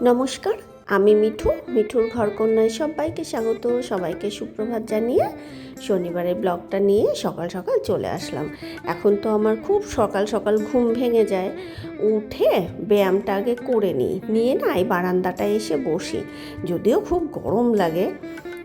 নমস্কার, আমি মিঠু, মিঠুর ঘরকন্যায় সবাইকে স্বাগত, সবাইকে সুপ্রভাত জানিয়ে শনিবারের ব্লগটা নিয়ে সকাল সকাল চলে আসলাম। এখন তো আমার খুব সকাল সকাল ঘুম ভেঙে যায়, উঠে ব্যায়ামটা আগে করে নিই। নিয়ে না এই বারান্দাটায় এসে বসি, যদিও খুব গরম লাগে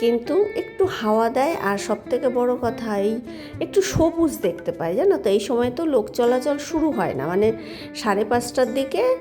কিন্তু একটু হাওয়া দেয় আর সব থেকে বড় কথা এই একটু সবুজ দেখতে পাই, জানো তো? এই সময় তো লোক চলাচল শুরু হয় না। মানে সাড়ে পাঁচটার দিকে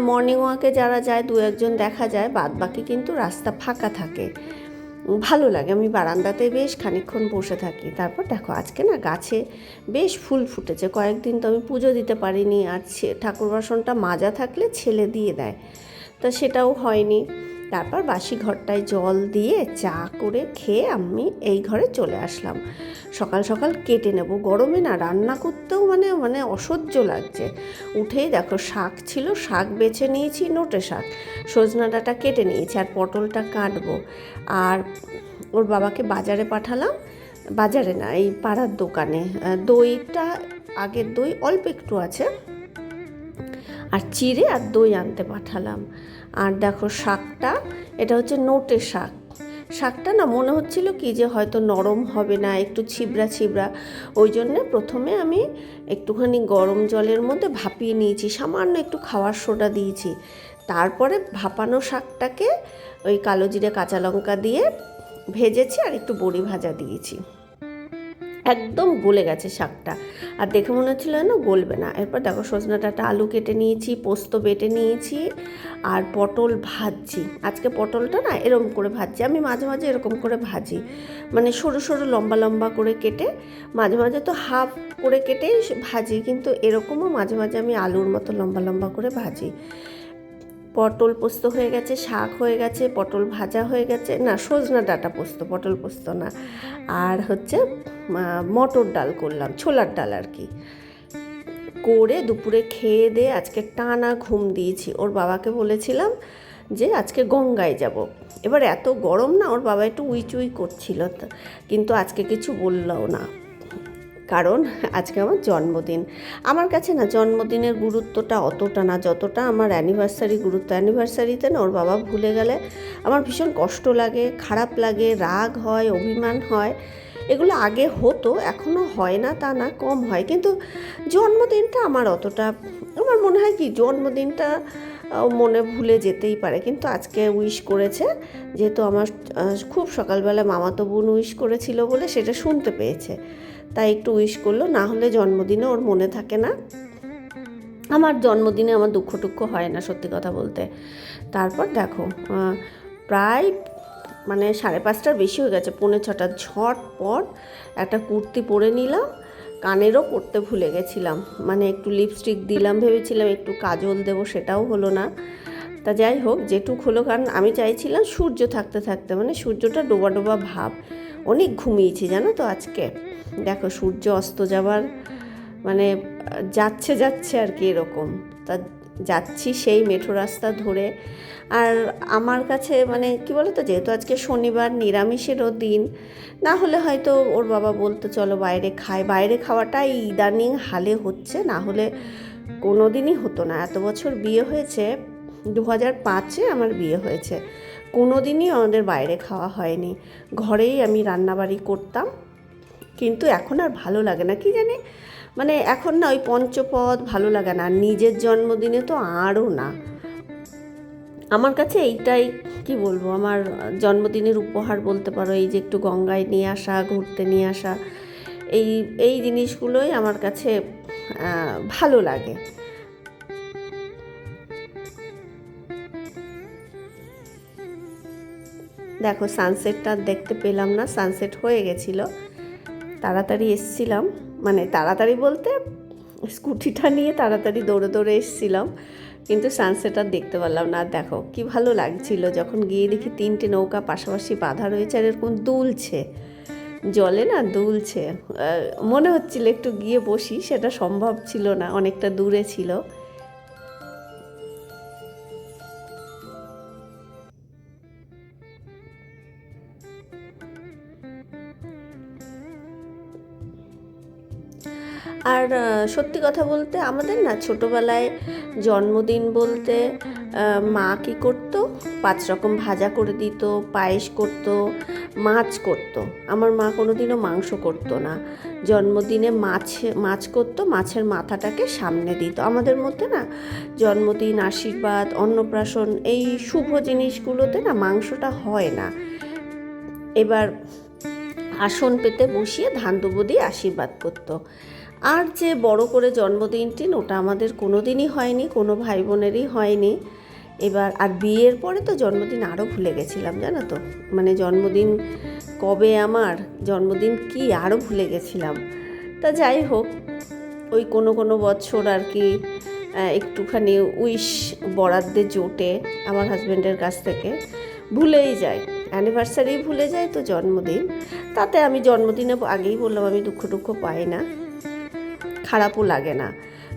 মর্নিং ওয়াকে যারা যায়, দু একজন দেখা যায়, বাদ বাকি কিন্তু রাস্তা ফাঁকা থাকে। ভালো লাগে। আমি বারান্দাতে বেশ খানিকক্ষণ বসে থাকি। তারপর দেখো, আজকে না গাছে বেশ ফুল ফুটেছে। কয়েকদিন তো আমি পুজো দিতে পারিনি। আর ঠাকুর বাসনটা মাজা থাকলে ছেলে দিয়ে দেয়। তা সেটাও হয়নি। তারপর বাসি ঘরটায় জল দিয়ে চা করে খেয়ে আমি এই ঘরে চলে আসলাম। সকাল সকাল কেটে নেব। গরমে না রান্না করতেও মানে মানে অসহ্য লাগছে। উঠেই দেখো শাক ছিল, শাক বেছে নিয়েছি, নোটে শাক। সজনা ডাঁটা কেটে নিয়েছি আর পটলটা কাটবো। আর ওর বাবাকে বাজারে পাঠালাম। বাজারে না, এই পাড়ার দোকানে। দইটা, আগের দই অল্প একটু আছে। আর চিড়ে আর দই আনতে পাঠালাম। আর দেখো শাকটা, এটা হচ্ছে নোটে শাক। শাকটা না মনে হচ্ছিল কি যে হয়তো নরম হবে না, একটু ছিবড়া ছিবড়া। ওই জন্যে প্রথমে আমি একটুখানি গরম জলের মধ্যে ভাপিয়ে নিয়েছি, সামান্য একটু খাওয়ার সোডা দিয়েছি। তারপরে ভাপানো শাকটাকে ওই কালো জিরে, কাঁচা লঙ্কা দিয়ে ভেজেছি আর একটু বড়ি ভাজা দিয়েছি। একদম গলে গেছে শাকটা। আর দেখে মনে হচ্ছিল না গলবে না। এরপর দেখো সজনা ডাঁটা, আলু কেটে নিয়েছি, পোস্ত বেটে নিয়েছি, আর পটল ভাজছি। আজকে পটলটা না এরকম করে ভাজছি। আমি মাঝে মাঝে এরকম করে ভাজি। মানে সরু সরু লম্বা লম্বা করে কেটে, মাঝে মাঝে তো হাফ করে কেটেই ভাজি, কিন্তু এরকমও মাঝে মাঝে আমি আলুর মতো লম্বা লম্বা করে ভাজি। পটল পোস্ত হয়ে গেছে, শাক হয়ে গেছে, পটল ভাজা হয়ে গেছে, না, সজনা ডাটা পোস্ত, পটল পোস্ত না। আর হচ্ছে মটর ডাল করলাম, ছোলার ডাল আর কি। করে দুপুরে খেয়ে দিয়ে আজকে টানা ঘুম দিয়েছি। ওর বাবাকে বলেছিলাম যে, আজকে গঙ্গায় যাব। এবার এত গরম না, ওর বাবা একটু উইচুই করছিল। কিন্তু আজকে কিছু বললও না। কারণ আজকে আমার জন্মদিন। আমার কাছে না জন্মদিনের গুরুত্বটা অতটা না, যতটা আমার অ্যানিভার্সারি গুরুত্ব। অ্যানিভার্সারিতে না ওর বাবা ভুলে গেলে আমার ভীষণ কষ্ট লাগে, খারাপ লাগে, রাগ হয়, অভিমান হয়। এগুলো আগে হতো এখনও হয় না, তা না, কম হয়। কিন্তু জন্মদিনটা আমার অতটা, আমার মনে হয় কি জন্মদিনটা মনে ভুলে যেতেই পারে। কিন্তু আজকে উইশ করেছে, যেহেতু আমার খুব সকালবেলা মামাতো বোন উইশ করেছিল বলে সেটা শুনতে পেয়েছে। তাই একটু উইশ করল, না হলে জন্মদিনে ওর মনে থাকে না। আমার জন্মদিনে আমার দুঃখ টুক্ষ হয় না সত্যি কথা বলতে। তারপর দেখো প্রায় মানে সাড়ে পাঁচটার বেশি হয়ে গেছে, পৌনে ছটা ঝটপট একটা কুর্তি পরে নিলাম, কানেরও পরতে ভুলে গেছিলাম। মানে একটু লিপস্টিক দিলাম, ভেবেছিলাম একটু কাজল দেবো, সেটাও হলো না। তা যাই হোক, যেটুক হলো, কারণ আমি চাইছিলাম সূর্য থাকতে থাকতে মানে সূর্যটা ডোবা ডোবা ভাব অনেক ঘুমিয়েছি, জানো তো আজকে। দেখো, সূর্য অস্ত যাবার মানে যাচ্ছে যাচ্ছে আর কি এরকম। তা যাচ্ছি সেই মেঠো রাস্তা ধরে। আর আমার কাছে মানে কি বলো তো যেহেতু আজকে শনিবার নিরামিষেরও দিন, না হলে হয়তো ওর বাবা বলতো, চলো বাইরে খাই। বাইরে খাওয়াটাই ইদানিং হালে হচ্ছে, না হলে কোনো দিনই হতো না। এত বছর বিয়ে হয়েছে, দু হাজার পাঁচে আমার বিয়ে হয়েছে। কোনো দিনই আমাদের বাইরে খাওয়া হয়নি। ঘরেই আমি রান্নাবাড়ি করতাম। কিন্তু এখন আর ভালো লাগে না, কি জানি? মানে এখন না ওই পঞ্চপদ ভালো লাগে না নিজের জন্মদিনে তো আরও না। আমার কাছে এইটাই, কি বলব, আমার জন্মদিনের উপহার বলতে পারো, এই যে একটু গঙ্গায় নিয়ে আসা, ঘুরতে নিয়ে আসা, এই এই জিনিসগুলোই আমার কাছে ভালো লাগে। দেখো সানসেটটা দেখতে পেলাম না সানসেট হয়ে গেছিল। তাড়াতাড়ি এসছিলাম মানে তাড়াতাড়ি বলতে স্কুটিটা নিয়ে তাড়াতাড়ি দৌড়ে দৌড়ে এসছিলাম, কিন্তু সানসেট আর দেখতে পারলাম না। দেখো কি ভালো লাগছিল, যখন গিয়ে দেখি তিনটে নৌকা পাশাপাশি বাঁধা রয়েছে আর এরকম দুলছে, জলে না দুলছে। মনে হচ্ছিল একটু গিয়ে বসি, সেটা সম্ভব ছিল না, অনেকটা দূরে ছিল। আর সত্যি কথা বলতে আমাদের না ছোটোবেলায় জন্মদিন বলতে মা কী করতো? পাঁচ রকম ভাজা করে দিত, পায়েস করতো, মাছ করতো। আমার মা কোনোদিনও মাংস করতো না। জন্মদিনে মাছ মাছ করতো, মাছের মাথাটাকে সামনে দিত। আমাদের মধ্যে না জন্মদিন, আশীর্বাদ, অন্নপ্রাশন এই শুভ জিনিসগুলোতে না মাংসটা হয় না। এবার আসন পেতে বসিয়ে ধান দিয়ে আশীর্বাদ করতো। আর যে বড় করে জন্মদিনটি ওটা আমাদের কোনো দিনই হয়নি, কোনো ভাই বোনেরই হয়নি। এবার, আর বিয়ের পরে তো জন্মদিন আরও ভুলে গেছিলাম, জানো তো? মানে জন্মদিন কবে আমার, জন্মদিন কি আরও ভুলে গেছিলাম। তা যাই হোক, ওই কোনো কোনো বছর আর কি একটুখানি উইশ বরাদ্দে জোটে আমার হাজব্যান্ডের কাছ থেকে ভুলেই যায়। অ্যানিভার্সারি ভুলে যায় তো জন্মদিন। তাতে আমি জন্মদিনে আগেই বললাম, আমি দুঃখ টুক্ষ পাই না। খারাপও লাগে না।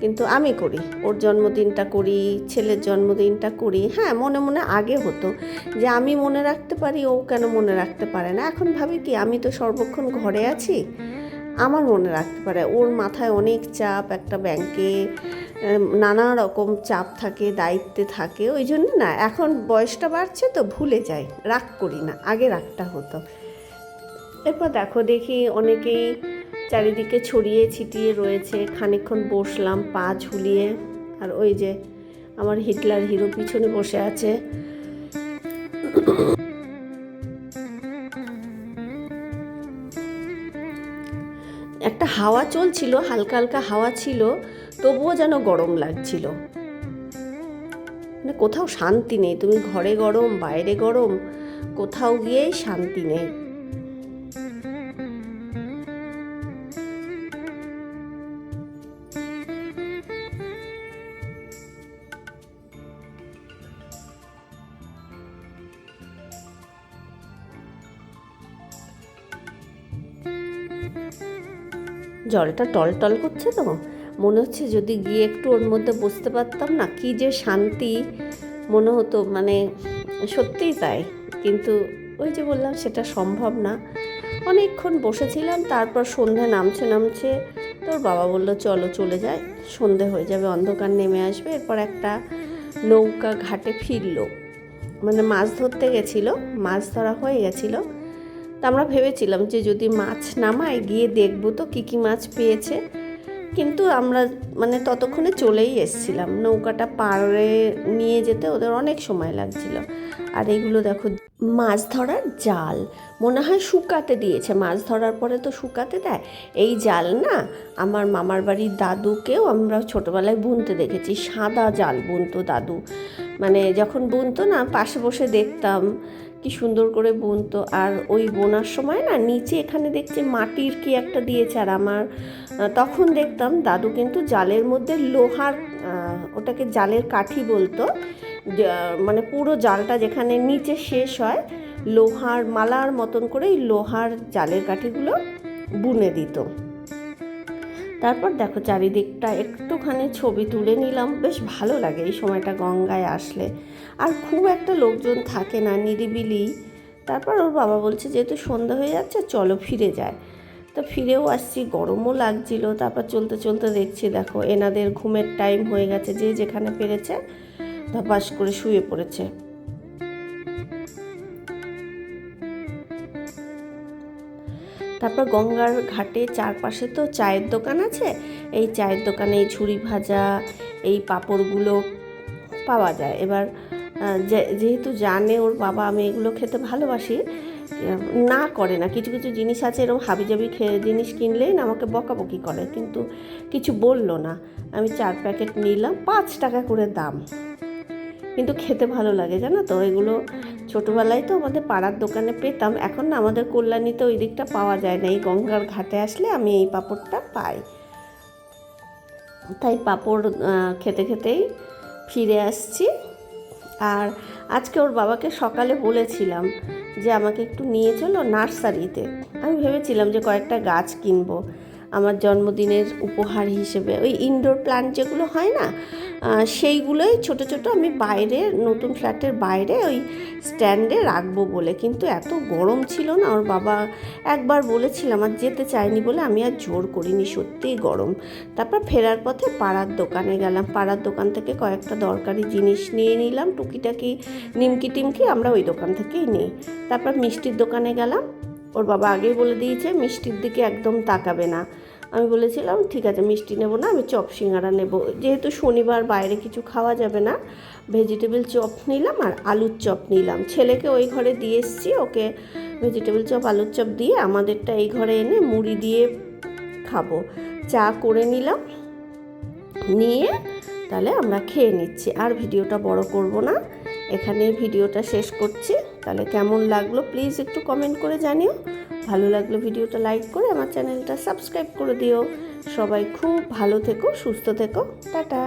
কিন্তু আমি করি। ওর জন্মদিনটা করি, ছেলের জন্মদিনটা করি। হ্যাঁ মনে মনে আগে হতো যে আমি মনে রাখতে পারি, ও কেন মনে রাখতে পারে না। এখন ভাবি কি, আমি তো সর্বক্ষণ ঘরে আছি। আমার মনে রাখতে পারে। ওর মাথায় অনেক চাপ, একটা ব্যাংকে নানা রকম চাপ থাকে, দায়িত্বে থাকে। ওই জন্য না, এখন বয়সটা বাড়ছে তো ভুলে যাই। রাগ করি না। আগে রাগটা হতো। এরপর দেখো, দেখি অনেকেই চারিদিকে ছড়িয়ে ছিটিয়ে রয়েছে। খানিকক্ষণ বসলাম, পা ঝুলিয়ে। আর ওই যে আমার হিটলার হিরো পিছনে বসে আছে। একটা হাওয়া চলছিল, হালকা হালকা হাওয়া ছিল, তবুও যেন গরম লাগছিল। মানে কোথাও শান্তি নেই। তুমি ঘরে গরম, বাইরে গরম, কোথাও গিয়েই শান্তি নেই। জলটা টলটল করছে তো। মনে হচ্ছে যদি গিয়ে একটু ওর মধ্যে বসতে পারতাম না, কি যে শান্তি। মনে হতো মানে সত্যিই তাই। কিন্তু ওই যে বললাম, সেটা সম্ভব না। অনেকক্ষণ বসেছিলাম, তারপর সন্ধে নামছে নামছে। তোর বাবা বলল, চলো চলে যায় সন্ধে হয়ে যাবে, অন্ধকার নেমে আসবে। এরপর একটা নৌকা ঘাটে ফিরলো। মানে মাছ ধরতে গেছিল, মাছ ধরা হয়ে গেছিল। তা আমরা ভেবেছিলাম যে যদি মাছ নামায়, গিয়ে দেখব তো কী কী মাছ পেয়েছে। কিন্তু আমরা মানে ততক্ষণে চলেই এসছিলাম। নৌকাটা পাড়ে নিয়ে যেতে ওদের অনেক সময় লাগছিল। আর এগুলো দেখো, মাছ ধরার জাল। মনে হয় শুকাতে দিয়েছে। মাছ ধরার পরে তো শুকাতে দেয়। এই জাল না, আমার মামার বাড়ির দাদুকেও আমরা ছোটোবেলায় বুনতে দেখেছি। সাদা জাল বুনতো দাদু। মানে যখন বুনতো না, পাশে বসে দেখতাম। কি সুন্দর করে বুনতো। আর ওই বোনার সময় না নিচে এখানে দেখছি মাটির কি একটা দিয়েছে। আর আমার তখন দেখতাম দাদু কিন্তু জালের মধ্যে লোহার ওটাকে জালের কাঠি বলতো। মানে পুরো জালটা যেখানে নিচে শেষ হয়, লোহার মালার মতন করে লোহার জালের কাঠিগুলো বুনে দিত। তারপর দেখো চারিদিকটা একটুখানি ছবি তুলে নিলাম। বেশ ভালো লাগে এই সময়টা গঙ্গায় আসলে। আর খুব একটা লোকজন থাকে না, নিরিবিলি। তারপর ওর বাবা বলছে, যেহেতু সন্ধ্যা হয়ে যাচ্ছে, চলো ফিরে যায় তো ফিরেও আসছি, গরমও লাগছিল। তারপর চলতে চলতে দেখছি, দেখো এনাদের ঘুমের টাইম হয়ে গেছে, যে যেখানে পেরেছে ধপাস করে শুয়ে পড়েছে। তারপর গঙ্গার ঘাটে চারপাশে তো চায়ের দোকান আছে। এই চায়ের দোকানে এই ঝুড়ি ভাজা, এই পাঁপড়গুলো পাওয়া যায়। এবার যেহেতু জানে ওর বাবা, আমি এগুলো খেতে ভালোবাসি, না করে না। কিছু কিছু জিনিস আছে এরকম হাবিজাবি খেয়ে জিনিস কিনলেই না আমাকে বকাবকি করে। কিন্তু কিছু বলল না। আমি চার প্যাকেট নিলাম, পাঁচ টাকা করে দাম। কিন্তু খেতে ভালো লাগে, জানো তো? এগুলো ছোটোবেলায় তো আমাদের পাড়ার দোকানে পেতাম, এখন না আমাদের কল্যাণীতে ওই দিকটা পাওয়া যায় না। এই গঙ্গার ঘাটে আসলে আমি এই পাঁপড়টা পাই। তাই পাঁপড় খেতে খেতেই ফিরে আসছি। আর আজকে ওর বাবাকে সকালে বলেছিলাম যে আমাকে একটু নিয়ে চলো নার্সারিতে। আমি ভেবেছিলাম যে কয়েকটা গাছ কিনবো। আমার জন্মদিনের উপহার হিসেবে। ওই ইনডোর প্ল্যান্ট যেগুলো হয় না সেইগুলোই ছোট ছোট আমি বাইরে, নতুন ফ্ল্যাটের বাইরে ওই স্ট্যান্ডে রাখব বলে। কিন্তু এত গরম ছিল না, ওর বাবা একবার বলেছিলাম আর যেতে চাইনি বলে, আমি আর জোর করিনি, সত্যিই গরম। তারপর ফেরার পথে পাড়ার দোকানে গেলাম। পাড়ার দোকান থেকে কয়েকটা দরকারি জিনিস নিয়ে নিলাম, টুকিটাকি নিমকি টিমকি আমরা ওই দোকান থেকেই নিই। তারপর মিষ্টির দোকানে গেলাম। ওর বাবা আগেই বলে দিয়েছে, মিষ্টির দিকে একদম তাকাবে না। আমি বলেছিলাম, ঠিক আছে, মিষ্টি নেব না, আমি চপ সিঙ্গারা নেব। যেহেতু শনিবার বাইরে কিছু খাওয়া যাবে না, ভেজিটেবল চপ নিলাম আর আলুর চপ নিলাম। ছেলেকে ওই ঘরে দিয়ে এসেছি, ওকে ভেজিটেবল চপ, আলুর চপ দিয়ে আমাদেরটা এই ঘরে এনে মুড়ি দিয়ে খাব। চা করে নিলাম, নিয়ে তাহলে আমরা খেয়ে নিচ্ছি। আর ভিডিওটা বড় করব না এখানে ভিডিওটা শেষ করছি। তাহলে কেমন লাগল প্লিজ একটু কমেন্ট করে জানিও। ভালো লাগল ভিডিওটা লাইক করে আমার চ্যানেলটা সাবস্ক্রাইব করে দিও। সবাই খুব ভালো থেকো, সুস্থ থেকো। টাটা।